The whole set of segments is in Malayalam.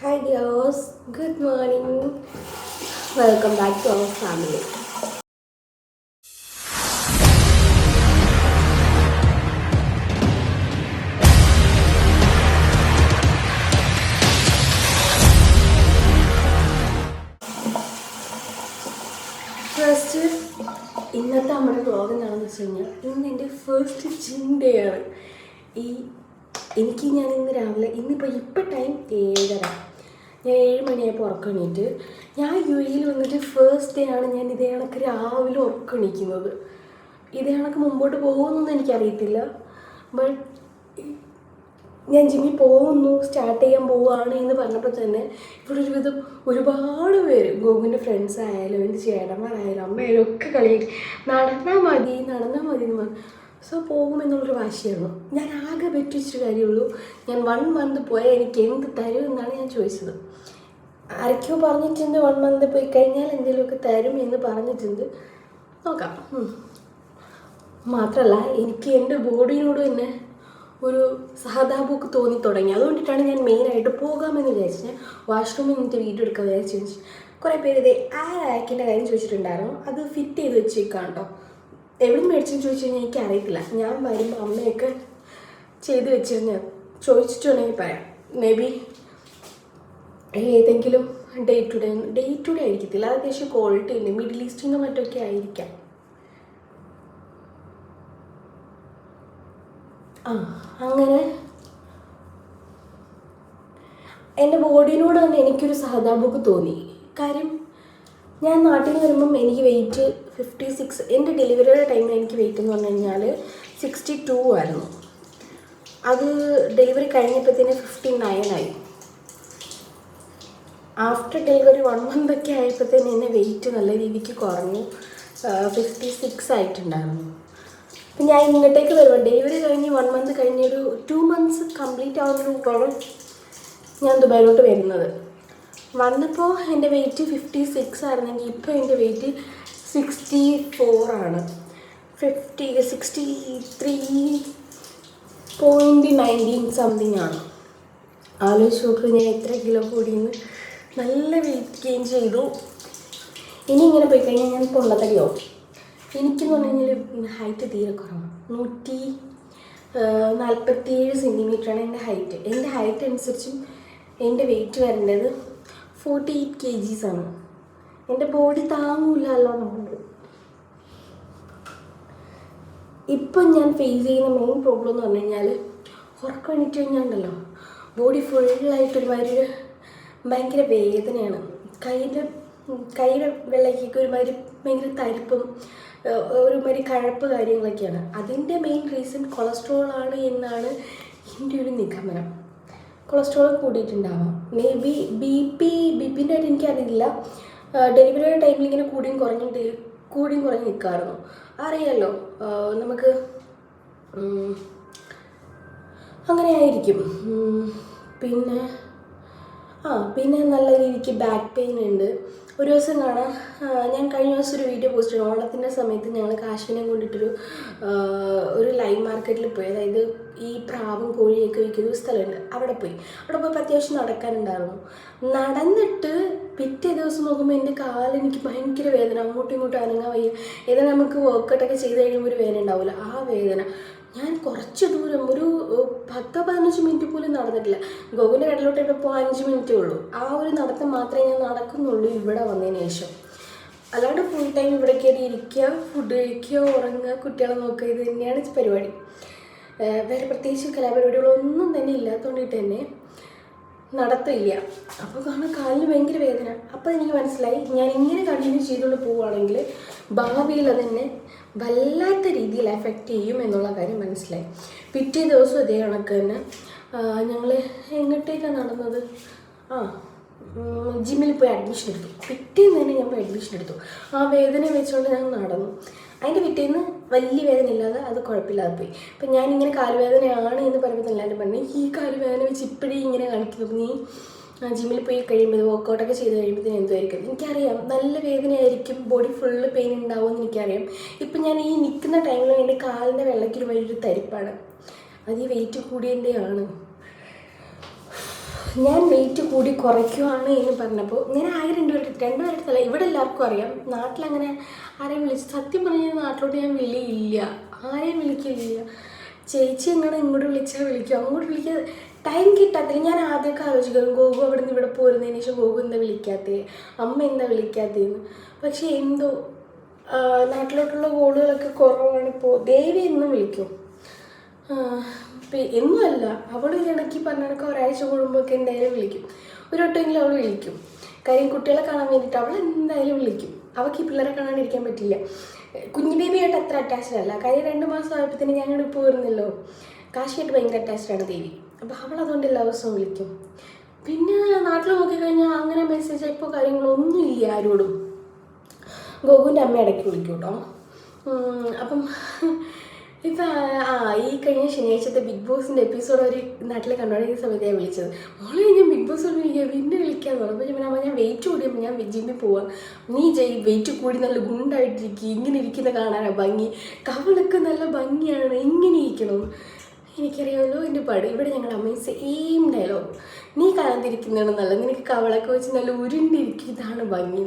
Hi ഡിയോസ് good morning welcome back to our family first ഇന്നത്തെ നമ്മുടെ വ്ളോഗ് എന്താണെന്ന് വെച്ച് കഴിഞ്ഞാൽ ഇന്ന് എന്റെ ഫസ്റ്റ് ജിം ഡേ ആണ്. ഈ എനിക്ക് ഞാൻ ഇന്ന് രാവിലെ ഇന്നിപ്പോൾ ഇപ്പം ടൈം ഏഴര. ഞാൻ ഏഴ് മണിയായപ്പോൾ ഉറക്കം ഞാൻ യു എയിൽ വന്നിട്ട് ഫേസ്റ്റ് ഡേ ആണ് ഞാൻ ഇതേ കണക്ക് രാവിലെ ഉറക്കണിക്കുന്നത് ഇതേ കണക്ക് മുമ്പോട്ട് പോകുമെന്നൊന്നും എനിക്കറിയത്തില്ല. ബട്ട് ഞാൻ ജിമ്മിൽ പോകുന്നു സ്റ്റാർട്ട് ചെയ്യാൻ പോവുകയാണ് എന്ന് പറഞ്ഞപ്പോൾ തന്നെ ഇവിടെ ഒരുവിധം ഒരുപാട് പേര് ഗോകുവിന്റെ ഫ്രണ്ട്സ് ആയാലും എന്റെ ചേട്ടന്മാരായാലും അമ്മയായാലും ഒക്കെ കളിയാക്കി നടന്നാൽ മതി നടന്നാൽ മതി എന്ന് പറഞ്ഞു. സോ പോകുമെന്നുള്ളൊരു വാശിയായിരുന്നു ഞാൻ ആകെ പറ്റിച്ചൊരു കാര്യമുള്ളൂ. ഞാൻ വൺ മന്ത് പോയാൽ എനിക്ക് എന്ത് തരും എന്നാണ് ഞാൻ ചോദിച്ചത്. ആരൊക്കെയോ പറഞ്ഞിട്ടുണ്ട് വൺ മന്ത് പോയി കഴിഞ്ഞാൽ എന്തെങ്കിലുമൊക്കെ തരും എന്ന് പറഞ്ഞിട്ടുണ്ട്. നോക്കാം. മാത്രമല്ല എനിക്ക് എന്റെ ബോഡിയോട് തന്നെ ഒരു സഹതാപമൊക്കെ തോന്നി തുടങ്ങി. അതുകൊണ്ടിട്ടാണ് ഞാൻ മെയിനായിട്ട് പോകാമെന്ന് വിചാരിച്ചത്. വാഷ്റൂമിൽ നിന്നിട്ട് വീഡിയോ എടുക്കാൻ വിചാരിച്ചു. കുറേ പേര് ഇതേ ആ റാക്കിന്റെ കാര്യം ചോദിച്ചിട്ടുണ്ടായിരുന്നു. അത് ഫിറ്റ് ചെയ്ത് വെച്ചേക്കാം കേട്ടോ എവിടെ മേടിച്ചെന്ന് ചോദിച്ചു കഴിഞ്ഞാൽ എനിക്ക് അറിയത്തില്ല ഞാൻ വരുമ്പോൾ അമ്മയൊക്കെ ചെയ്ത് വെച്ചിരുന്ന ചോദിച്ചിട്ടുണ്ടെങ്കിൽ പറയാം. മേ ബി ഏതെങ്കിലും day to day day to day ആയിരിക്കത്തില്ല. അത് അത്യാവശ്യം ക്വാളിറ്റി ഉണ്ട്. മിഡിൽ ഈസ്റ്റിൽ നിന്ന് മറ്റൊക്കെ ആയിരിക്കാം. ആ അങ്ങനെ എന്റെ ബോഡിനോട് തന്നെ എനിക്കൊരു സഹതാപമൊക്കെ തോന്നി. കാര്യം ഞാൻ നാട്ടിൽ നിന്ന് വരുമ്പം എനിക്ക് വെയിറ്റ് ഫിഫ്റ്റി സിക്സ് എന്റെ ഡെലിവറിയുടെ ടൈമിൽ എനിക്ക് വെയിറ്റ് എന്ന് പറഞ്ഞു കഴിഞ്ഞാൽ സിക്സ്റ്റി ടു ആയിരുന്നു. അത് ഡെലിവറി കഴിഞ്ഞപ്പോഴത്തേന് ഫിഫ്റ്റി നയൻ ആയി. ആഫ്റ്റർ ഡെലിവറി വൺ മന്ത് ഒക്കെ ആയപ്പോഴത്തേന് എന്റെ വെയിറ്റ് നല്ല രീതിക്ക് കുറഞ്ഞു. ഫിഫ്റ്റി സിക്സ് ആയിട്ടുണ്ടായിരുന്നു. അപ്പം ഞാൻ ഇങ്ങോട്ടേക്ക് വരുമ്പോൾ ഡെലിവറി കഴിഞ്ഞ് വൺ മന്ത് കഴിഞ്ഞൊരു ടു മന്ത്സ് കംപ്ലീറ്റ് ആവുന്നതിനോളം ഞാൻ ദുബായിലോട്ട് വരുന്നത്. വന്നപ്പോൾ എന്റെ വെയിറ്റ് ഫിഫ്റ്റി സിക്സ് ആയിരുന്നെങ്കിൽ ഇപ്പോൾ എന്റെ വെയിറ്റ് സിക്സ്റ്റി ഫോർ ആണ്. Fifty sixty three point nineteen something ആണ്. ആലോചിച്ച് നോക്ക് ഞാൻ എത്ര കിലോ കൂടിയെന്ന്. നല്ല വെയിറ്റ് ഗെയിൻ ചെയ്തു. ഇനി ഇങ്ങനെ പോയി കഴിഞ്ഞാൽ ഞാൻ പൊള്ളത്തടിയോ എനിക്കെന്ന് പറഞ്ഞു കഴിഞ്ഞാൽ ഹൈറ്റ് തീരെ കുറവാണ്. നൂറ്റി നാൽപ്പത്തിയേഴ് സെന്റിമീറ്ററാണ് എന്റെ ഹൈറ്റ് എന്റെ ഹൈറ്റ് അനുസരിച്ചും എന്റെ വെയിറ്റ് വരേണ്ടത് ഫോർട്ടി എയ്റ്റ് കെ ജീസ് ആണ്. എന്റെ ബോഡി താങ്ങൂലല്ലോ നമ്മൾ ഇപ്പം ഞാൻ ഫേസ് ചെയ്യുന്ന മെയിൻ പ്രോബ്ലം എന്ന് പറഞ്ഞു കഴിഞ്ഞാൽ ഉറക്കം എണീറ്റ് കഴിഞ്ഞാൽ ഉണ്ടല്ലോ ബോഡി ഫുള്ളായിട്ട് ഒരുമാതിരി ഒരു ഭയങ്കര വേദനയാണ്. കയ്യിന്റെ കയ്യുടെ വെള്ളയ്ക്കൊക്കെ ഒരുമാതിരി ഭയങ്കര തരിപ്പും ഒരുമാതിരി കഴപ്പ് കാര്യങ്ങളൊക്കെയാണ്. അതിന്റെ മെയിൻ റീസൺ കൊളസ്ട്രോൾ ആണ് എന്നാണ് എന്റെ ഒരു നിഗമനം. കൊളസ്ട്രോൾ കൂടിയിട്ടുണ്ടാവാം. Maybe B P B പിന്റെ ആയിട്ട് എനിക്കറിയില്ല. ഡെലിവറിയുടെ ടൈമിൽ ഇങ്ങനെ കൂടിയും കുറഞ്ഞും കൂടിയും കുറഞ്ഞ് നിൽക്കാറുന്നു അറിയാലോ നമുക്ക് അങ്ങനെ ആയിരിക്കും പിന്നെ ആ പിന്നെ നല്ല രീതിക്ക് ബാക്ക് പെയിൻ ഉണ്ട്. ഒരു ദിവസം കാണാം. ഞാൻ കഴിഞ്ഞ ദിവസം ഒരു വീഡിയോ പോസ്റ്റ് ചെയ്തു. ഓണത്തിന്റെ സമയത്ത് ഞങ്ങൾ കാശ്മീരം കൊണ്ടിട്ടൊരു ഒരു ലൈവ് മാർക്കറ്റിൽ പോയി. അതായത് ഈ പ്രാവും കോഴിയൊക്കെ വിൽക്കുന്ന ഒരു സ്ഥലമുണ്ട്. അവിടെ പോയി. അവിടെ പോയപ്പോൾ അത്യാവശ്യം നടക്കാനുണ്ടായിരുന്നു. നടന്നിട്ട് പിറ്റേ ദിവസം നോക്കുമ്പോൾ എന്റെ കാലെനിക്ക് ഭയങ്കര വേദന. അങ്ങോട്ടും ഇങ്ങോട്ടും അനങ്ങാൻ വയ്യ. ഏതായാലും നമുക്ക് വർക്കൗട്ടൊക്കെ ചെയ്ത് കഴിയുമ്പോൾ ഒരു വേദന ഉണ്ടാവില്ല ആ വേദന. ഞാൻ കുറച്ച് ദൂരം ഒരു പത്തോ പതിനഞ്ച് മിനിറ്റ് പോലും നടന്നിട്ടില്ല. ഗോകുലിന്റെ കടലോട്ട് ഇപ്പോൾ അഞ്ച് മിനിറ്റേ ഉള്ളൂ. ആ ഒരു നടത്തം മാത്രമേ ഞാൻ നടക്കുന്നുള്ളൂ ഇവിടെ വന്നതിന് ശേഷം. അല്ലാണ്ട് ഫുൾ ടൈം ഇവിടെ കയറി ഇരിക്കുക ഫുഡ് കഴിക്കുക ഉറങ്ങുക കുട്ടികളെ നോക്കുക ഇത് തന്നെയാണ് പരിപാടി. വേറെ പ്രത്യേകിച്ച് കലാപരിപാടികളൊന്നും തന്നെ ഇല്ലാത്തതുകൊണ്ട് തന്നെ നടത്തില്ല. അപ്പോൾ കാരണം കാലിന് ഭയങ്കര വേദന. അപ്പോൾ എനിക്ക് മനസ്സിലായി ഞാൻ ഇങ്ങനെ കണ്ടിന്യൂ ചെയ്തുകൊണ്ട് പോവുകയാണെങ്കിൽ ഭാവിയിൽ അതെന്നെ വല്ലാത്ത രീതിയിൽ എഫക്റ്റ് ചെയ്യും എന്നുള്ള കാര്യം മനസ്സിലായി. പിറ്റേ ദിവസം ഇതേ കണക്ക് തന്നെ ഞങ്ങൾ എങ്ങോട്ടേക്കാണ് നടന്നത്? ആ ജിമ്മിൽ പോയി അഡ്മിഷൻ എടുത്തു. പിറ്റേന്ന് തന്നെ ഞാൻ പോയി അഡ്മിഷൻ എടുത്തു. ആ വേദന വെച്ചുകൊണ്ട് ഞാൻ നടന്നു. അതിന്റെ പിറ്റേന്ന് വലിയ വേദന ഇല്ലാതെ അത് കുഴപ്പമില്ലാതെ പോയി. അപ്പം ഞാനിങ്ങനെ കാലുവേദനയാണ് എന്ന് പറയുമ്പോൾ എല്ലാവരും പറഞ്ഞു ഈ കാലുവേദന വെച്ച് ഇപ്പോഴേ ഇങ്ങനെ കാണിക്കുന്നത് നീ ജിമ്മിൽ പോയി കഴിയുമ്പോൾ വർക്കൗട്ടൊക്കെ ചെയ്ത് കഴിയുമ്പോഴത്തേന് എന്തുമായിരിക്കും എനിക്കറിയാം നല്ല വേദനയായിരിക്കും ബോഡി ഫുള്ള് പെയിൻ ഉണ്ടാവും എന്ന് എനിക്കറിയാം. ഇപ്പം ഞാൻ ഈ നിൽക്കുന്ന ടൈമിൽ എന്റെ കാലിന്റെ വെള്ളയ്ക്കൊരു വലിയൊരു തരിപ്പാണ്. അത് ഈ വെയിറ്റ് കൂടിയതിന്റെയാണ്. ഞാൻ വെയിറ്റ് കൂടി കുറയ്ക്കുവാണ് എന്ന് പറഞ്ഞപ്പോൾ ഞാൻ ആകെ രണ്ടുപേരുടെ രണ്ടുപേരുടെ ഇവിടെ എല്ലാവർക്കും അറിയാം. നാട്ടിലങ്ങനെ ആരെയും വിളിച്ച് സത്യം പറഞ്ഞാൽ നാട്ടിലോട്ട് ഞാൻ വിളിയില്ല. ആരെയും വിളിക്കില്ല ചേച്ചി എങ്ങനെ ഇങ്ങോട്ട് വിളിച്ചാൽ വിളിക്കും. അങ്ങോട്ട് വിളിക്കാൻ ടൈം കിട്ടാത്തില്ല ഞാൻ ആദ്യമൊക്കെ ആലോചിക്കും ഗോകു അവിടെ നിന്ന് ഇവിടെ പോരുന്നതിന് ശേഷം ഗോകു എന്താ വിളിക്കാത്തേ? അമ്മ എന്താ വിളിക്കാത്തേന്ന് പക്ഷേ എന്തോ നാട്ടിലോട്ടുള്ള കോളുകളൊക്കെ കുറവാണ് ഇപ്പോൾ ദേവി എന്നും വിളിക്കും. എന്നുമല്ല അവൾ ഇടയ്ക്ക് പറഞ്ഞിടക്ക് ഒരാഴ്ച കൂടുമ്പോഴൊക്കെ എന്തായാലും വിളിക്കും. ഒരു വട്ടമെങ്കിലും അവൾ വിളിക്കും. കാര്യം കുട്ടികളെ കാണാൻ വേണ്ടിയിട്ട് അവൾ എന്തായാലും വിളിക്കും. അവൾക്ക് ഈ പിള്ളേരെ കാണാണ്ടിരിക്കാൻ പറ്റില്ല. കുഞ്ഞു ബേബിയായിട്ട് അത്ര അറ്റാച്ച്ഡ് അല്ല. കാര്യം രണ്ട് മാസം ആയപ്പോൾ തന്നെ ഇപ്പോൾ വരുന്നല്ലോ കാശിയായിട്ട് ഭയങ്കര അറ്റാച്ച്ഡ് ആണ് ദേവി. അപ്പോൾ അവൾ അതുകൊണ്ട് എല്ലാ ദിവസവും വിളിക്കും. പിന്നെ നാട്ടിൽ നോക്കിക്കഴിഞ്ഞാൽ അങ്ങനെ മെസ്സേജ് ഇപ്പോൾ കാര്യങ്ങളൊന്നും ഇല്ല ആരോടും. ഗോകുവിന്റെ അമ്മ ഇടയ്ക്ക് വിളിക്കും കേട്ടോ. അപ്പം ഇപ്പം ആ ഈ കഴിഞ്ഞ ശനിയാഴ്ചത്തെ ബിഗ് ബോസിന്റെ എപ്പിസോഡ് അവർ നാട്ടിൽ കണ്ടുപിടിക്കുന്ന സമയത്ത് ഞാൻ വിളിച്ചത്. മോളെ ഞാൻ ബിഗ് ബോസ് വിളിക്കുക പിന്നെ വിളിക്കാന്ന് പറഞ്ഞു. അപ്പോൾ ഞാൻ അമ്മ ഞാൻ വെയിറ്റ് കൂടിയപ്പോൾ ഞാൻ ജിമ്മിൽ പോവാം. നീ ജയ് വെയിറ്റ് കൂടി നല്ല ഗുണ്ടായിട്ടിരിക്കുക ഇങ്ങനെ ഇരിക്കുന്ന കാണാനാണ് ഭംഗി. കവളൊക്കെ നല്ല ഭംഗിയാണ്. ഇങ്ങനെ ഇരിക്കണം. എനിക്കറിയാമല്ലോ എന്റെ പാട്. ഇവിടെ ഞങ്ങൾ അമ്മയും സെയിം ഡയലോഗ് നീ കാണാതിരിക്കുന്നതാണ് നല്ല നിനക്ക് കവളൊക്കെ വെച്ച് നല്ല ഉരുണ്ടിരിക്കും ഇതാണ് ഭംഗി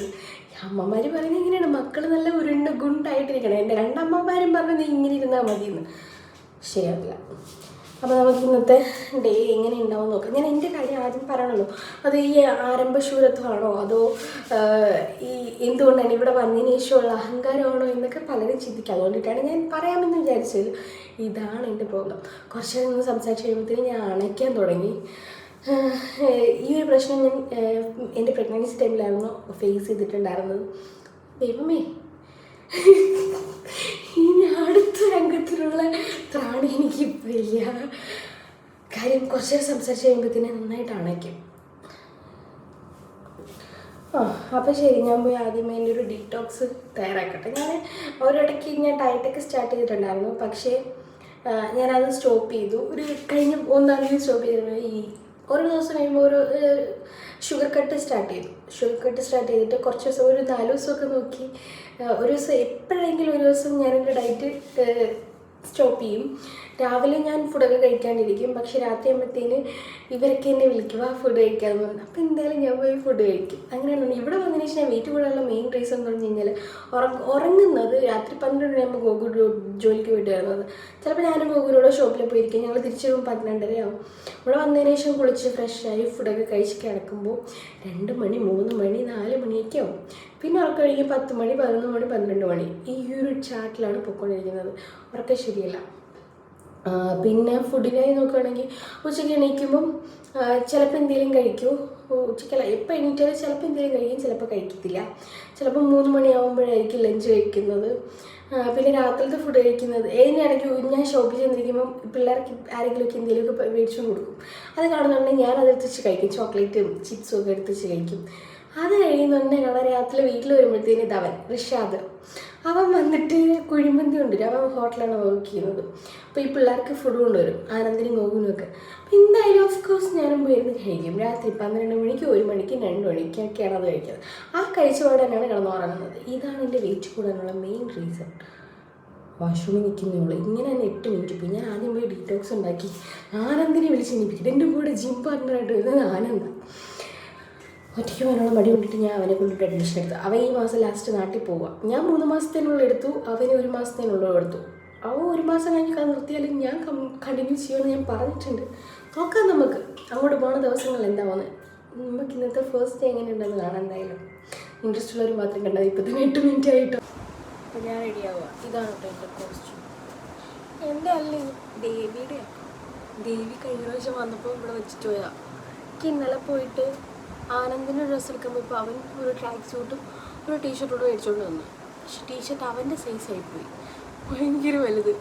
അമ്മമാർ പറയുന്നത് ഇങ്ങനെയാണ്. മക്കൾ നല്ല ഉരുണ്ട് ഗുണ്ടായിട്ടിരിക്കണം. എന്റെ രണ്ടമ്മമാരും പറഞ്ഞത് ഇങ്ങനെ ഇരുന്നാൽ മതിയെന്ന്. ശരിയാവില്ല. അപ്പോൾ നമുക്ക് ഇന്നത്തെ ഡേ എങ്ങനെ ഉണ്ടാവും നോക്കാം. ഞാൻ എന്റെ കാര്യം ആദ്യം പറയണല്ലോ. അത് ഈ ആരംഭശൂരത്വമാണോ അതോ ഈ എന്തുകൊണ്ടാണ് ഇവിടെ വന്നതിന് ശേഷമുള്ള അഹങ്കാരമാണോ എന്നൊക്കെ പലരും ചിന്തിക്കുക അതുകൊണ്ടിട്ടാണ് ഞാൻ പറയാമെന്ന് വിചാരിച്ചത്. ഇതാണ് എന്റെ പ്രോബ്ലം കുറച്ച് നിന്ന് സംസാരിച്ച് കഴിയുമ്പോഴത്തേനും ഞാൻ അണയ്ക്കാൻ തുടങ്ങി. ഈ ഒരു പ്രശ്നം ഞാൻ എന്റെ പ്രഗ്നൻസി ടൈമിലായിരുന്നു ഫേസ് ചെയ്തിട്ടുണ്ടായിരുന്നത്. ദൈവമേ. ഇനി അടുത്ത രംഗത്തിലുള്ള ത്രാണി എനിക്ക് ഇല്ല കാര്യം കുറച്ച് നേരം സംസാരിച്ച് കഴിയുമ്പോഴത്തേനെ നന്നായിട്ട് അണയ്ക്കും. ആ അപ്പോൾ ശരി ഞാൻ പോയി ആദ്യമേ എന്റെ ഒരു ഡീറ്റോക്സ് തയ്യാറാക്കട്ടെ. ഞാൻ ഒരിടയ്ക്ക് ഞാൻ ഡയറ്റൊക്കെ സ്റ്റാർട്ട് ചെയ്തിട്ടുണ്ടായിരുന്നു. പക്ഷേ ഞാനത് സ്റ്റോപ്പ് ചെയ്തു. ഒരു കഴിഞ്ഞ ഒന്നാം തീയതി സ്റ്റോപ്പ് ചെയ്തിരുന്നു. ഈ ഓരോ ദിവസം കഴിയുമ്പോൾ ഒരു ഷുഗർ കട്ട് സ്റ്റാർട്ട് ചെയ്തു. ഷുഗർ കട്ട് സ്റ്റാർട്ട് ചെയ്തിട്ട് കുറച്ച് ദിവസം ഒരു നാല് ദിവസമൊക്കെ നോക്കി. ഒരു ദിവസം എപ്പോഴെങ്കിലും ഒരു ദിവസം ഞാൻ എന്റെ ഡയറ്റ് സ്റ്റോപ്പ് ചെയ്യും. രാവിലെ ഞാൻ ഫുഡൊക്കെ കഴിക്കാണ്ടിരിക്കും. പക്ഷെ രാത്രി ആകുമ്പോഴത്തേന് ഇവരൊക്കെ എന്നെ വിളിക്കുക ഫുഡ് കഴിക്കാൻ പറഞ്ഞു. അപ്പോൾ എന്തായാലും ഞാൻ പോയി ഫുഡ് കഴിക്കും. അങ്ങനെയാണ് ഇവിടെ വന്നതിന് ശേഷം ഞാൻ വെയിറ്റ് കൂടാനുള്ള മെയിൻ റീസൺ എന്ന് പറഞ്ഞു കഴിഞ്ഞാൽ ഉറങ്ങ ഉറങ്ങുന്നത് രാത്രി പന്ത്രണ്ട് മണിയാകുമ്പോൾ ഗോകു ജോ- ജോലിക്ക് പോയിട്ട് വരുന്നത്. ചിലപ്പോൾ ഞാനും ഗോകുലോട് ഷോപ്പിൽ പോയിരിക്കും. ഞങ്ങൾ തിരിച്ചു വരുമ്പോൾ പന്ത്രണ്ടരയാവും ഇവിടെ വന്നതിന് ശേഷം കുളിച്ച് ഫ്രഷായി ഫുഡൊക്കെ കഴിച്ച് കിടക്കുമ്പോൾ രണ്ട് മണി മൂന്ന് മണി നാല് മണിയൊക്കെ ആവും. പിന്നെ ഉറക്കം കഴിക്കും പത്ത് മണി പതിനൊന്ന് മണി പന്ത്രണ്ട് മണി. ഈ ഒരു ചാറ്റിലാണ് പൊയ്ക്കൊണ്ടിരിക്കുന്നത്. ഉറക്കം ശരിയല്ല. ആ, പിന്നെ ഫുഡിനായി നോക്കുകയാണെങ്കിൽ ഉച്ചയ്ക്ക് എണീക്കുമ്പം ചിലപ്പോൾ എന്തെങ്കിലും കഴിക്കും. ഉച്ചയ്ക്കല്ല എപ്പോൾ എണീറ്റാലും ചിലപ്പോൾ എന്തെങ്കിലും കഴിക്കും ചിലപ്പോൾ കഴിക്കത്തില്ല. ചിലപ്പോൾ മൂന്ന് മണിയാവുമ്പോഴായിരിക്കും ലഞ്ച് കഴിക്കുന്നത്. പിന്നെ രാത്രിയിലത്തെ ഫുഡ് കഴിക്കുന്നത്. ഏതിനാണെങ്കിൽ ഞാൻ ഷോപ്പിൽ ചെന്നിരിക്കുമ്പം പിള്ളേർക്ക് ആരെങ്കിലുമൊക്കെ എന്തെങ്കിലുമൊക്കെ മേടിച്ചു കൊടുക്കും. അത് കാണുന്നുണ്ടെങ്കിൽ ഞാൻ അത് എടുത്തിച്ച് കഴിക്കും. ചോക്ലേറ്റും ചിപ്സും ഒക്കെ എടുത്തിച്ച് കഴിക്കും. അത് കഴിയുന്നുണ്ടെങ്കിൽ രാത്രി വീട്ടിൽ വരുമ്പോഴത്തേന് ഇതവൻ റിഷാദ്. അവൻ വന്നിട്ട് കുഴിമന്തി കൊണ്ടുവരും. അവൻ ഹോട്ടലാണ് വർക്ക് ചെയ്യുന്നത്. അപ്പോൾ ഈ പിള്ളേർക്ക് ഫുഡ് കൊണ്ടുവരും. ആനന്ദിനും ഗോകുനും ഒക്കെ. അപ്പോൾ എന്തായാലും ഓഫ് കോഴ്സ് ഞാനും പോയിരുന്ന് കഴിക്കും. രാത്രി പന്ത്രണ്ട് മണിക്ക് ഒരു മണിക്ക് രണ്ട് മണിക്കൊക്കെയാണ് അത് കഴിക്കുന്നത്. ആ കഴിച്ചപാട് തന്നെയാണ് കിടന്നുറങ്ങുന്നത്. ഇതാണ് എന്റെ വെയിറ്റ് കൂടാനുള്ള മെയിൻ റീസൺ വാഷ്റൂമിൽ നിൽക്കുന്നേ ഇങ്ങനെ തന്നെ എട്ട് മിനിറ്റ് പോയി. ഞാൻ ആദ്യം പോയി ഡീറ്റോക്സ് ഉണ്ടാക്കി. ആനന്ദിനെ വിളിച്ച് എണീപ്പിക്കും. എന്റെ കൂടെ ജിം പാർട്ട്ണറായിട്ട് വരുന്നത് ആനന്ദ. ഒറ്റയ്ക്ക് പോകാനുള്ള മടി കൊണ്ടിട്ട് ഞാൻ അവനെ കൊണ്ടിട്ട് അഡ്മിഷൻ എടുത്തു. അവൻ ഈ മാസം ലാസ്റ്റ് നാട്ടിൽ പോവുക ഞാൻ മൂന്ന് മാസത്തിനുള്ള എടുത്തു. അവന് ഒരു മാസത്തിനുള്ള എടുത്തു. അവൻ ഒരു മാസം കഴിഞ്ഞ് നിർത്തിയാലും ഞാൻ കണ്ടിന്യൂ ചെയ്യുമെന്ന് ഞാൻ പറഞ്ഞിട്ടുണ്ട്. നോക്കാം നമുക്ക്. അങ്ങോട്ട് പോണ ദിവസങ്ങൾ എന്താ പോകുന്നത് നമുക്ക് ഇന്നത്തെ ഫസ്റ്റ് ഡേ എങ്ങനെ ഉണ്ടെന്ന് കാണാം എന്തായാലും. ഇൻട്രസ്റ്റ് ഉള്ളവർ മാത്രം കണ്ടാൽ ഇപ്പം തന്നെ എട്ട് മിനിറ്റ് ആയിട്ടോ. അപ്പോൾ ഞാൻ റെഡി ആവുക ഇതാണ് കേട്ടോ എന്റെ കോസ്റ്റ്യൂം എന്റെ അല്ല ദേവിയുടെ ദേവി കഴിഞ്ഞ പ്രാവശ്യം വന്നപ്പോൾ ഇവിടെ വെച്ചിട്ട് പോയതാണ് എനിക്ക് ഇന്നലെ പോയിട്ട് ആനന്ദിന് ഡ്രസ്സ് എടുക്കുമ്പോൾ ഇപ്പോൾ അവൻ ഒരു ട്രാക്ക് സൂട്ടും ഒരു ടീഷർട്ടോട് മേടിച്ചുകൊണ്ട് വന്നു. പക്ഷെ ടീഷർട്ട് അവന്റെ സൈസായി പോയി ഭയങ്കര വലുത്.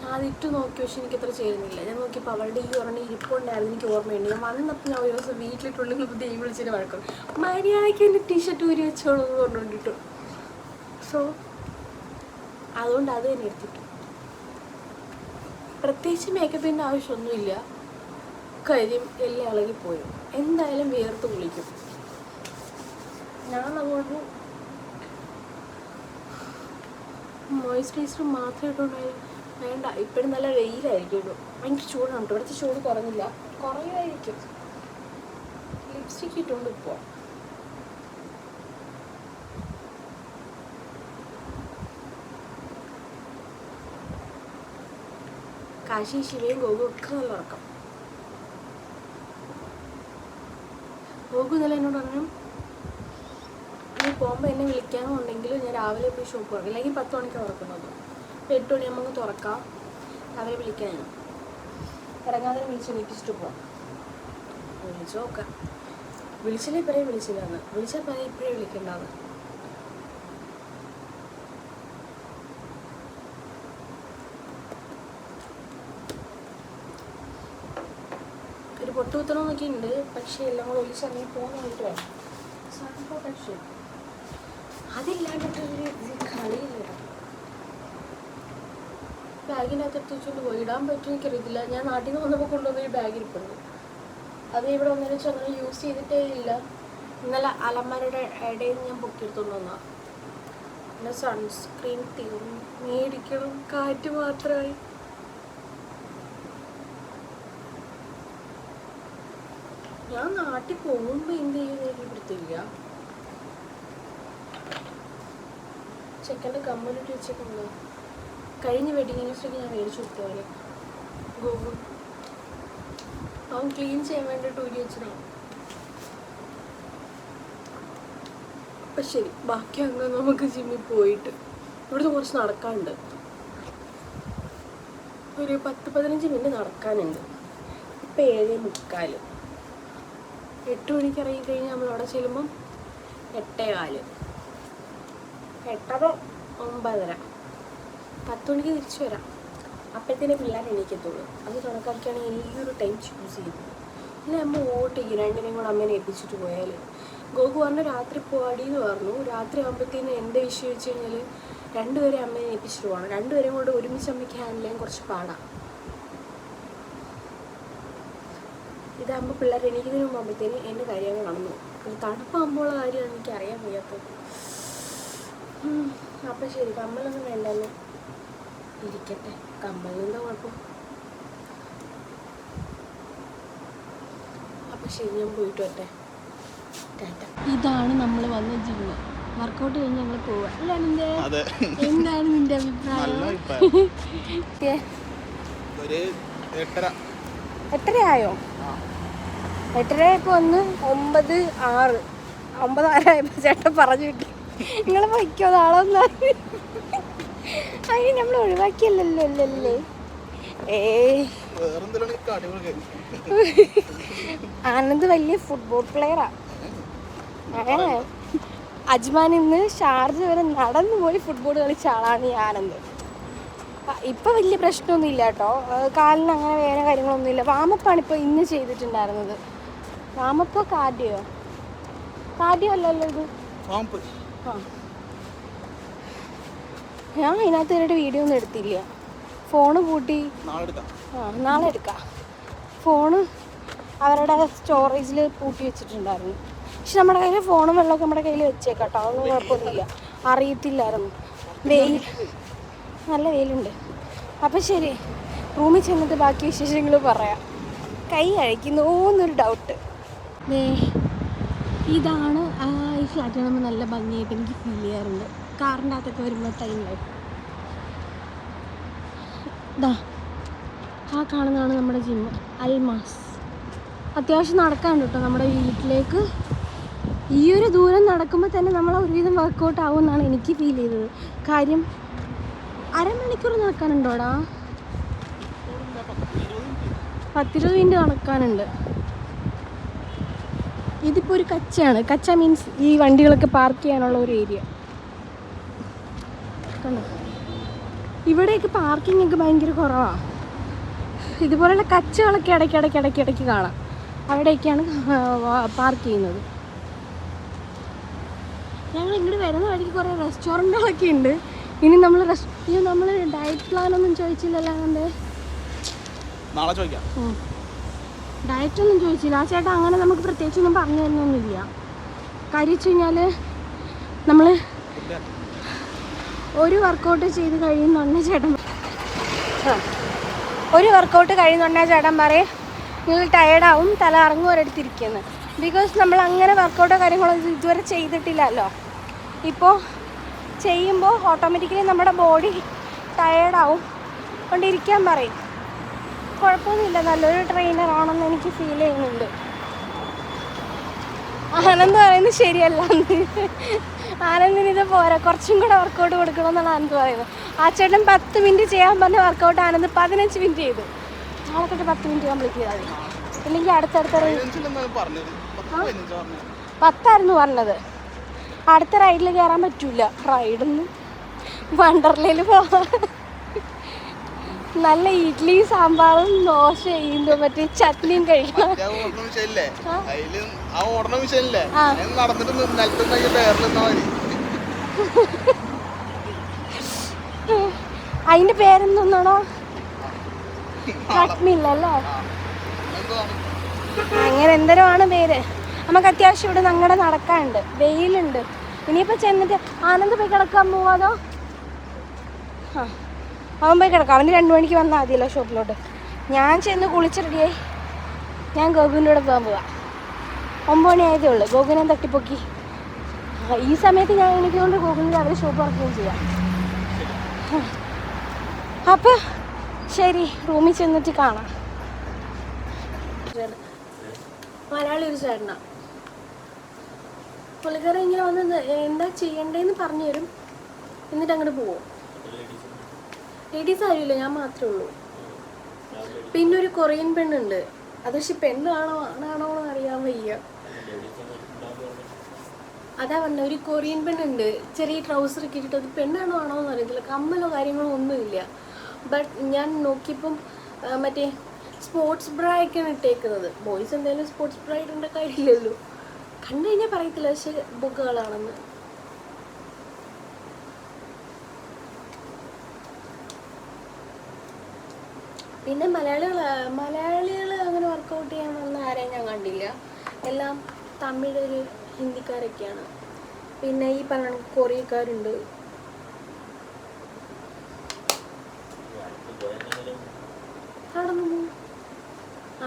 ഞാൻ അതിട്ട് നോക്കി പക്ഷെ എനിക്ക് അത്ര ചേരുന്നില്ല. ഞാൻ നോക്കിയപ്പോൾ അവളുടെ ഈ ഒരെണ്ണം ഇരിപ്പുണ്ടായിരുന്നു എനിക്ക് ഓർമ്മയുണ്ട്. ഞാൻ വന്നപ്പോൾ ഞാൻ ഒരു ദിവസം വീട്ടിലിട്ടുള്ളിൽ നിന്ന് ദൈവം വിളിച്ചിട്ട് വഴക്കും മര്യാദയ്ക്ക് എന്റെ ടീഷർട്ട് ഊരി വെച്ചോളൂ എന്ന് പറഞ്ഞുകൊണ്ടിട്ടു സോ അതുകൊണ്ട് അത് തന്നെ എടുത്തിട്ടു. പ്രത്യേകിച്ച് മേക്കപ്പിന്റെ ആവശ്യമൊന്നുമില്ല. കാര്യം എല്ലാം ഇളകിപ്പോയും. എന്തായാലും വിയർത്ത് കുളിക്കും. ഞാൻ അതുകൊണ്ട് മോയ്സ്ചറൈസർ മാത്രമേ ഇട്ടുണ്ടായി വേണ്ട ഇപ്പോഴും നല്ല വെയിലായിരിക്കും ഇട്ടു ഭയങ്കര ചൂടാണ് ഇവിടുത്തെ ചൂട് കുറഞ്ഞില്ല. കുറയുമായിരിക്കും. ലിപ്സ്റ്റിക് ഇട്ടുകൊണ്ട് ഇപ്പോൾ കാശി ശിവയും ഗോകും ഒക്കെ നല്ല ഉറക്കം. ഇന്നലെ എന്നോട് പറഞ്ഞു നീ പോകുമ്പോൾ എന്നെ വിളിക്കാമെന്നുണ്ടെങ്കിൽ ഞാൻ രാവിലെ പോയി ഷോപ്പ് തുറക്കും. അല്ലെങ്കിൽ പത്ത് മണിക്ക് തുറക്കുന്നത്. അപ്പോൾ എട്ട് നമുക്ക് തുറക്കാം. രാവിലെ വിളിക്കാനാണ് ഇറങ്ങാതെ വിളിച്ച് എനിക്കിഷ്ടം പോവാം. വിളിച്ചു നോക്കാം വിളിച്ചില്ലേ ഇപ്പോഴേ വിളിച്ചില്ലാന്ന്. വിളിച്ചാൽ പറയാം ഇപ്പോഴേ വിളിക്കണ്ടാന്ന്. ഒരു പൊട്ടു കുത്തണമെന്നൊക്കെ ഉണ്ട് പക്ഷേ എല്ലാം കൂടെ ഒരു സമയം പോകുന്നുണ്ട് അതില്ലാണ്ടിട്ടൊരു കളിയില്ല. ബാഗിനകത്ത് എത്തിച്ചുകൊണ്ട് പോയി ഇടാൻ പറ്റും എനിക്കറിയത്തില്ല ഞാൻ നാട്ടിൽ നിന്ന് വന്നപ്പോൾ കൊണ്ടുവന്നൊരു ബാഗ് ഇരിപ്പുണ്ട് അത് ഇവിടെ വന്നതിന് വെച്ചാൽ അങ്ങനെ യൂസ് ചെയ്തിട്ടേ ഇല്ല. ഇന്നലെ അലമാരുടെ ഇടയിൽ ഞാൻ പൊക്കിയെടുത്തോണ്ട് വന്നാ. പിന്നെ സൺസ്ക്രീൻ തീർന്നു മേടിക്കണം കാറ്റ് മാത്രമായി. ഞാൻ നാട്ടിൽ പോകുമ്പോൾ എന്ത് ചെയ്യുന്ന എനിക്ക് പിടുത്തില്ല. ചെക്കന്റെ കമ്മലിട്ട് വെച്ചേക്കുണ്ടോ കഴിഞ്ഞ വെഡിങ് ആനിവേഴ്സറിക്ക് ഞാൻ മേടിച്ചു കൊടുത്തോലെ ഗൂഗിൾ അവൻ ക്ലീൻ ചെയ്യാൻ വേണ്ടിയിട്ട് ഊരി വെച്ചതാണ് അപ്പം ശരി ബാക്കി അങ്ങ് നമുക്ക് ജിമ്മിൽ പോയിട്ട്. ഇവിടുന്ന് കുറച്ച് നടക്കാനുണ്ട്. ഒരു പത്ത് പതിനഞ്ച് മിനിറ്റ് നടക്കാനുണ്ട്. ഇപ്പൊ ഏഴേ മുക്കാൽ എട്ട് മണിക്ക് ഇറങ്ങിക്കഴിഞ്ഞാൽ നമ്മൾ അവിടെ ചെല്ലുമ്പം എട്ടേ കാൽ. എട്ടര ഒമ്പതര. പത്ത് മണിക്ക് തിരിച്ചു വരാം. അപ്പോഴത്തേനെ പിള്ളേർ എണീക്കത്തുള്ളൂ. അത് കണക്കാക്കിയാണെങ്കിൽ ഈ ഒരു ടൈം ചൂസ് ചെയ്തത് പിന്നെ അമ്മ ഓട്ടിക്കും. രണ്ടിനെയും കൂടെ അമ്മേനെ ഏൽപ്പിച്ചിട്ട് പോയാൽ ഗോകു പറഞ്ഞു രാത്രി പോവാടി എന്ന് പറഞ്ഞു. രാത്രി ആകുമ്പോഴത്തേന് എന്റെ വിഷയം വെച്ച് കഴിഞ്ഞാൽ രണ്ടുപേരെ അമ്മേനെ ഏൽപ്പിച്ചിട്ട് പോകണം. രണ്ടുപേരെയും കൂടെ ഒരുമിച്ച് അമ്മയ്ക്ക് ഹാൻഡിൽ ചെയ്യാൻ കുറച്ച് പാടാണ് ഇതാകുമ്പോൾ പിള്ളേർ എണീക്കുന്നതിന് ഇതിനു മുമ്പത്തേന് എന്റെ കാര്യങ്ങൾ നടന്നു. ഒരു തണുപ്പാകുമ്പോഴുള്ള കാര്യമാണ് എനിക്ക് അറിയാൻ വയ്യാത്തത്. അപ്പം ശരി കമ്മലൊന്നും വേണ്ടല്ലോ. ഇരിക്കട്ടെ കമ്മലിനെന്താ കുഴപ്പം? അപ്പം ശരി ഞാൻ പോയിട്ട് വരട്ടെ. ഇതാണ് നമ്മൾ വന്ന ജിമ്മ് വർക്കൗട്ട് കഴിഞ്ഞ് ഞങ്ങൾ പോവുക അല്ല നിന്റെ അതെ. എന്താണ് നിന്റെ നല്ല അഭിപ്രായം. എത്രയായോ എട്ടര. എട്ടര ഇപ്പോൾ ഒന്ന് ഒമ്പത് ആറ്. ഒമ്പത് ആറായപ്പോൾ ചേട്ടൻ പറഞ്ഞു വിട്ടു. നിങ്ങൾ വയ്ക്കോ നാളെ ഒന്ന് അതിന് നമ്മൾ ഒഴിവാക്കിയല്ലല്ലോ അല്ലല്ലേ. ആനന്ദ് വലിയ ഫുട്ബോൾ പ്ലെയറാ അജ്മാൻ ഇന്ന് ഷാർജ വരെ നടന്നു പോയി ഫുട്ബോൾ കളിച്ച ആളാണ് ഈ ആനന്ദ്. ഇപ്പൊ വലിയ പ്രശ്നമൊന്നും ഇല്ല കേട്ടോ. കാലിന് അങ്ങനെ വേറെ കാര്യങ്ങളൊന്നുമില്ല. വാമപ്പാണ് ഇപ്പൊ ഇന്ന് ചെയ്തിട്ടുണ്ടായിരുന്നത്. വാമപ്പോ കാർഡിയോ? കാർഡിയോ അല്ലല്ലോ ഇത്. ആ. ഞാൻ ഇതിനകത്ത് ഇവരുടെ വീഡിയോ ഒന്നും എടുത്തില്ല. ഫോണ് പൂട്ടി. നാളെ എടുക്കാം. ആ നാളെ എടുക്കാം. ഫോണ് അവരുടെ സ്റ്റോറേജിൽ പൂട്ടി വെച്ചിട്ടുണ്ടായിരുന്നു. പക്ഷെ നമ്മുടെ കയ്യിൽ ഫോണും വെള്ളമൊക്കെ നമ്മുടെ കയ്യിൽ വെച്ചേക്കാട്ടോ അതൊന്നും കുഴപ്പമൊന്നുമില്ല. അറിയത്തില്ലായിരുന്നു. വെയിൽ നല്ല വെയിലുണ്ട്. അപ്പം ശരി. റൂമിൽ ചെന്നിട്ട് ബാക്കി വിശേഷങ്ങൾ പറയാം. കൈ അഴിക്കുന്നു എന്നൊരു ഡൗട്ട് ഇതാണ് ഈ ഫ്ലാറ്റ് കാണുമ്പോൾ നല്ല ഭംഗിയായിട്ട് എനിക്ക് ഫീൽ ചെയ്യാറുണ്ട്. കാറിന്റെ അകത്തൊക്കെ വരുമ്പോൾ ടൈമിൽ ഇതാ ആ കാണുന്നതാണ് നമ്മുടെ ജിമ്മ് അൽമാസ്. അത്യാവശ്യം നടക്കാൻ കേട്ടോ നമ്മുടെ വീട്ടിലേക്ക്. ഈ ഒരു ദൂരം നടക്കുമ്പോൾ തന്നെ നമ്മൾ ഒരുവിധം വർക്കൗട്ട് ആവുമെന്നാണ് എനിക്ക് ഫീൽ ചെയ്തത്. കാര്യം അരമണിക്കൂർ നടക്കാനുണ്ടോടാ? പത്തിരുപത് മിനിറ്റ് നടക്കാനുണ്ട്. ഇതിപ്പോൾ ഒരു കച്ചയാണ്. കച്ച മീൻസ് ഈ വണ്ടികളൊക്കെ പാർക്ക് ചെയ്യാനുള്ള ഒരു ഏരിയ കണ്ടോ? ഇവിടെയൊക്കെ പാർക്കിംഗ് ഒക്കെ ഭയങ്കര കുറവാണ് ഇതുപോലുള്ള കച്ചകളൊക്കെ ഇടയ്ക്ക് ഇടയ്ക്ക് ഇടയ്ക്ക് ഇടയ്ക്ക് കാണാം. അവിടെയൊക്കെയാണ് പാർക്ക് ചെയ്യുന്നത്. ഞങ്ങൾ ഇങ്ങോട്ട് വരുന്ന വഴിക്ക് കുറേ റെസ്റ്റോറന്റുകളൊക്കെ ഉണ്ട്. ഇനി നമ്മൾ റെസ്റ്റ് നമ്മൾ ഡയറ്റ് പ്ലാനൊന്നും ചോദിച്ചില്ലല്ലോ അതുകൊണ്ട് നാളെ ചോദിക്കാം. ഡയറ്റ് ഒന്നും ചോദിച്ചില്ല. ആ ചേട്ടാ അങ്ങനെ നമുക്ക് പ്രത്യേകിച്ചൊന്നും പറഞ്ഞു തരുന്നൊന്നുമില്ല. കാര്യം വെച്ച് കഴിഞ്ഞാൽ നമ്മൾ ഒരു വർക്കൗട്ട് ചെയ്ത് കഴിയുന്നുണ്ട് ചേട്ടൻ ഒരു വർക്കൗട്ട് കഴിയുന്നുണ്ടെ ചേട്ടൻ പറയും. നിങ്ങൾ ടയേർഡാവും തല ഇറങ്ങും ഒരിടത്തിരിക്കുന്നത് ബിക്കോസ് നമ്മൾ അങ്ങനെ വർക്കൗട്ടോ കാര്യങ്ങളോ ഇതുവരെ ചെയ്തിട്ടില്ലല്ലോ. ഇപ്പോൾ ചെയ്യുമ്പോൾ ഓട്ടോമാറ്റിക്കലി നമ്മുടെ ബോഡി ടയേർഡാവും അതുകൊണ്ട് ഇരിക്കാൻ പറയും. കുഴപ്പമൊന്നുമില്ല. നല്ലൊരു എനിക്ക് ഫീൽ ചെയ്യുന്നുണ്ട്. ആനന്ദ് പറയുന്നത് ശരിയല്ല ആനന്ദിന് ഇത് പോരാ. കുറച്ചും കൂടെ വർക്കൗട്ട് കൊടുക്കണമെന്നാണ് ആനന്ദ് പറയുന്നത്. ആ ചേട്ടൻ പത്ത് മിനിറ്റ് ചെയ്യാൻ പറഞ്ഞ വർക്കൗട്ട് ആനന്ദ് പതിനഞ്ച് മിനിറ്റ് ചെയ്തു. നാളെ തൊട്ട് പത്ത് മിനിറ്റ് കംപ്ലീറ്റ് ചെയ്താൽ മതി. ഇല്ലെങ്കിൽ അടുത്തടുത്ത പത്തായിരുന്നു പറഞ്ഞത്. അടുത്ത റൈഡിൽ കയറാൻ പറ്റൂല. റൈഡൊന്നും വണ്ടർലയിൽ പോവാൻ നല്ല ഇഡ്ഡലി സാമ്പാറും ദോശ ഈന്തോ മറ്റേ ചട്നിയും കഴിക്കണം അതിന്റെ പേരെന്തോന്നാണോ? ചട്നി എന്താണ് അങ്ങനെ ആണ് പേര്? നമുക്ക് അത്യാവശ്യം ഇവിടെ ഞങ്ങളുടെ നടക്കാനുണ്ട്. വെയിലുണ്ട്. ഇനിയിപ്പോ ചെന്നിട്ട് ആനന്ദ് പോയി കിടക്കാൻ പോവാതോ ആ. അവൻ പോയി കിടക്കാം. അവന് രണ്ട് മണിക്ക് വന്നാൽ മതിയല്ലോ ഷോപ്പിലോട്ട്. ഞാൻ ചെന്ന് കുളിച്ച് റെഡിയായി ഞാൻ ഗോകുവിന്റെ കൂടെ പോകാൻ പോവാം. ഒമ്പത് മണി ആയതേ ഉള്ളൂ. ഗോകുവിനെ തട്ടിപ്പൊക്കി. ഈ സമയത്ത് ഞാൻ എനിക്കൊണ്ട് ഗോകുവിന്റെ അവർ ഷോപ്പ് വർക്കുകയും ചെയ്യാം. അപ്പം ശരി. റൂമിൽ ചെന്നിട്ട് കാണാം. മലയാളി ഒരു ചേട്ടനാ. പുള്ളിക്കാരൻ ഇങ്ങനെ വന്ന് എന്താ ചെയ്യണ്ടേന്ന് പറഞ്ഞു തരും. എന്നിട്ട് അങ്ങോട്ട് പോവും. ലേഡീസ് ആരുമില്ല ഞാൻ മാത്രമേ ഉള്ളൂ. പിന്നെ ഒരു കൊറിയൻ പെണ്ണുണ്ട്. അത് പക്ഷെ പെണ്ണാണോ ആണാണോ അറിയാൻ വയ്യ. അതാ പറഞ്ഞ ഒരു കൊറിയൻ പെണ്ണുണ്ട്. ചെറിയ ട്രൗസർ ഇട്ടിട്ട് അത് പെണ്ണാണോ ആണോ എന്ന് അറിയത്തില്ല. കമ്മലോ കാര്യങ്ങളോ ഒന്നുമില്ല. ബട്ട് ഞാൻ നോക്കിയപ്പം മറ്റേ സ്പോർട്സ് ബ്രാ ഇട്ടേക്കുന്നത്. ബോയ്സ് എന്തായാലും സ്പോർട്സ് ബ്രാ ഇടേണ്ട കാര്യമില്ലല്ലോ. കണ്ടു കഴിഞ്ഞാൽ പറയത്തില്ല പക്ഷെ ബുക്കുകളാണെന്ന് പിന്നെ മലയാളികൾ മലയാളികൾ അങ്ങനെ വർക്കൗട്ട് ചെയ്യാൻ വന്ന ആരെയും ഞാൻ കണ്ടില്ല. എല്ലാം തമിഴൊരു ഹിന്ദിക്കാരൊക്കെയാണ്. പിന്നെ ഈ പറഞ്ഞ കൊറിയക്കാരുണ്ട്. പോകും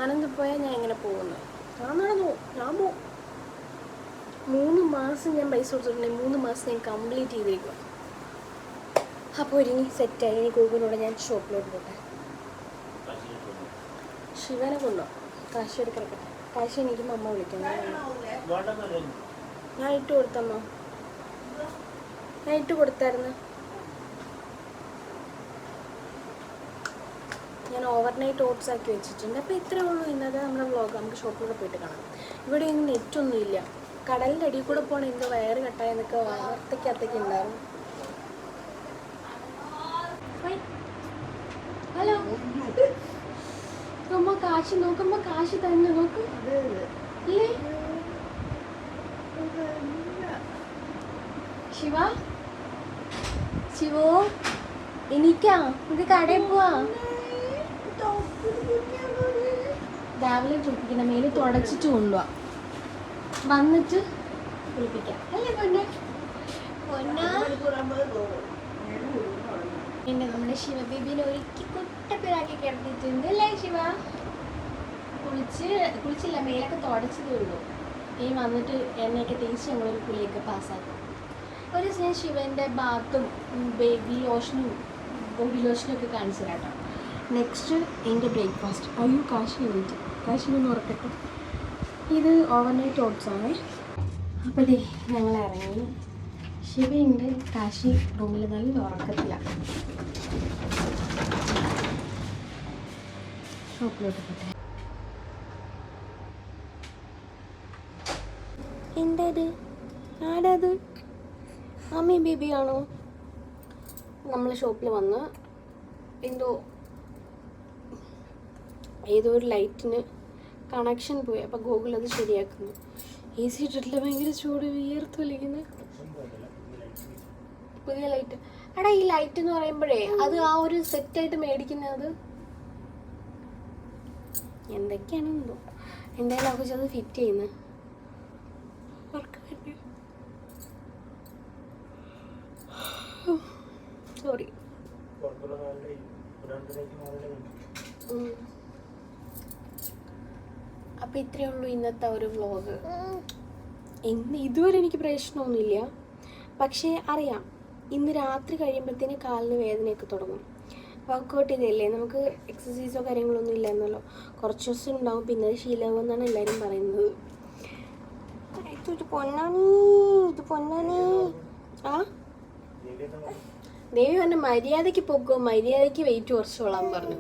ആനന്ദ് പോയാൽ ഞാൻ എങ്ങനെ പോകുന്നു. ഞാൻ നടന്നു ഞാൻ പോകും മൂന്ന് മാസം ഞാൻ പൈസ കൊടുത്തിട്ടുണ്ടെങ്കിൽ മൂന്ന് മാസം ഞാൻ കംപ്ലീറ്റ് ചെയ്തിരിക്കുക അപ്പോൾ ഒരുങ്ങി സെറ്റായി ഇനി ഗൂഗിളിലൂടെ ഞാൻ ഷോപ്പിലോട്ട് പോട്ടെ. ശിവനെ കൊണ്ടോ? കാശി എടുക്കട്ടെ കാശി എനിക്ക് അമ്മ വിളിക്കണം ഞാൻ ഇട്ട് കൊടുത്തമ്മ. ഞാൻ ഇട്ട് കൊടുത്തായിരുന്നു. ഞാൻ ഓവർനൈറ്റ് ഓട്സ് ആക്കി വെച്ചിട്ടുണ്ട്. അപ്പോൾ ഇത്രയേ ഉള്ളൂ ഇന്നത്തെ നമ്മുടെ വ്ളോഗ് നമുക്ക് ഷോപ്പിലൂടെ പോയിട്ട് കാണാം. ഇവിടെ ഇന്ന് നെറ്റൊന്നും ഇല്ല കടലിന്റെ അടിയിൽ കൂടെ പോകണം എന്തോ വയറ് കട്ടായെന്നൊക്കെ വാർത്തയ്ക്കകത്തൊക്കെ ഉണ്ടായിരുന്നു ഹലോ നോക്കുമ്പോ കാശ് നോക്കുമ്പോ കാശ് തന്നെ നോക്ക്. ഇല്ലേ? ശിവ? ശിവോ? എനിക്കാ? ഇത് കടയിൽ പോവാ. രാവിലെ കുളിപ്പിക്കണം മേൽ തുടച്ചിട്ട് കൊണ്ടുപോവാ വന്നിട്ട് കുളിപ്പിക്കാം. അല്ലേ പൊന്നെ? പൊന്നാ? പിന്നെ നമ്മുടെ ശിവബേബിനെ ഒരുക്കി കുട്ടപ്പിലാക്കി കിടത്തിയിട്ടുണ്ട്. അല്ലേ ശിവ? കുളിച്ച് കുളിച്ചില്ല മേലൊക്കെ തുടച്ചതേ ഉള്ളൂ. ഈ വന്നിട്ട് എണ്ണയൊക്കെ തേച്ച് ഞങ്ങളൊരു കുളിയൊക്കെ പാസ്സാക്കും. ഒരു ദിവസം ഞാൻ ശിവന്റെ ബാത്തും ബേബി ലോഷനും ബോബി ലോഷനും ഒക്കെ കാണിച്ചു കേട്ടോ നെക്സ്റ്റ് എന്റെ ബ്രേക്ക്ഫാസ്റ്റ് അയ്യോ കാശി എഴുതി കാശി ഒന്ന് ഉറക്കട്ടെ. ഇത് ഓവർനൈറ്റ് ഓട്സ് ആണ്. അപ്പോൾ ദേ ഞങ്ങൾ ഇറങ്ങി. ശിവയുണ്ട്. കാശി റൂമിൽ നല്ല ഉറക്കത്തില്ല ഷോപ്പിലോട്ട് പോട്ടെ. എന്തത് ആടാത് അമ്മയും ബേബിയാണോ? നമ്മൾ ഷോപ്പിൽ വന്ന് എന്തോ ഏതോ ഒരു ലൈറ്റിന് കണക്ഷൻ പോയി. അപ്പോൾ ഗൂഗിൾ അത് ശരിയാക്കുന്നു. എ സി ഇട്ടിട്ടില്ല. ഭയങ്കര ചൂട്. വിയർത്ത് വലിക്കുന്നു. പുതിയ ലൈറ്റ്. അടാ ഈ ലൈറ്റ് എന്ന് പറയുമ്പോഴേ അത് ആ ഒരു സെറ്റായിട്ട് മേടിക്കുന്നത് എന്തൊക്കെയാണ് എന്തോ. എന്തായാലും അത് ഫിറ്റ് ചെയ്യുന്നത് സോറി. അപ്പൊ ഇത്രയേ ഉള്ളൂ ഇന്നത്തെ ഒരു വ്ലോഗ് ഇന്ന് ഇതുവരെ എനിക്ക് പ്രശ്നമൊന്നുമില്ല. പക്ഷേ അറിയാം ഇന്ന് രാത്രി കഴിയുമ്പോഴത്തേന് കാലിന് വേദനയൊക്കെ തുടങ്ങും. വർക്കൗട്ട് ചെയ്തല്ലേ നമുക്ക് എക്സസൈസോ കാര്യങ്ങളൊന്നും ഇല്ലെന്നല്ലോ കുറച്ച് ദിവസം ഉണ്ടാവും പിന്നെ അത് ശീലമാകുമെന്നാണ് എല്ലാവരും പറയുന്നത്. ഇത് പൊന്നാനി ഇത് പൊന്നാനി. ആ? ദേവി പറഞ്ഞ മര്യാദയ്ക്ക് പൊക്കോ മര്യാദയ്ക്ക് വെയിറ്റ് കുറച്ചോളാൻ പറഞ്ഞു.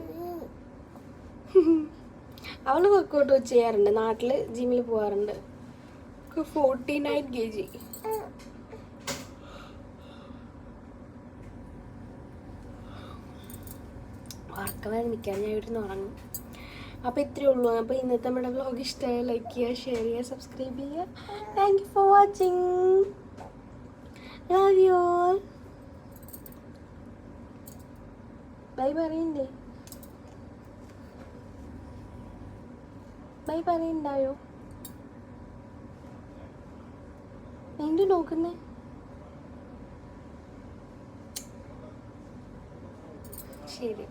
അവൾ വർക്കൗട്ട് ചെയ്യാറുണ്ട് നാട്ടിൽ ജിമ്മിൽ പോവാറുണ്ട്. ഫോർട്ടി നയൻ കെ ജി ഉറക്കവരെ നിൽക്കാൻ ഞാൻ ഇവിടെ നിന്ന് ഉറങ്ങും. അപ്പോൾ ഇത്രയേ ഉള്ളൂ. അപ്പോൾ ഇന്നത്തെ നമ്മുടെ വ്ലോഗ് ഇഷ്ടമായ ലൈക്ക് ചെയ്യുക ഷെയർ ചെയ്യുക സബ്സ്ക്രൈബ് ചെയ്യുക. Thank you for watching love you all bye പറയണ്ടേ ബൈ പറയണ്ടായോ എന്ത് നോക്കുന്നേ? ശരി.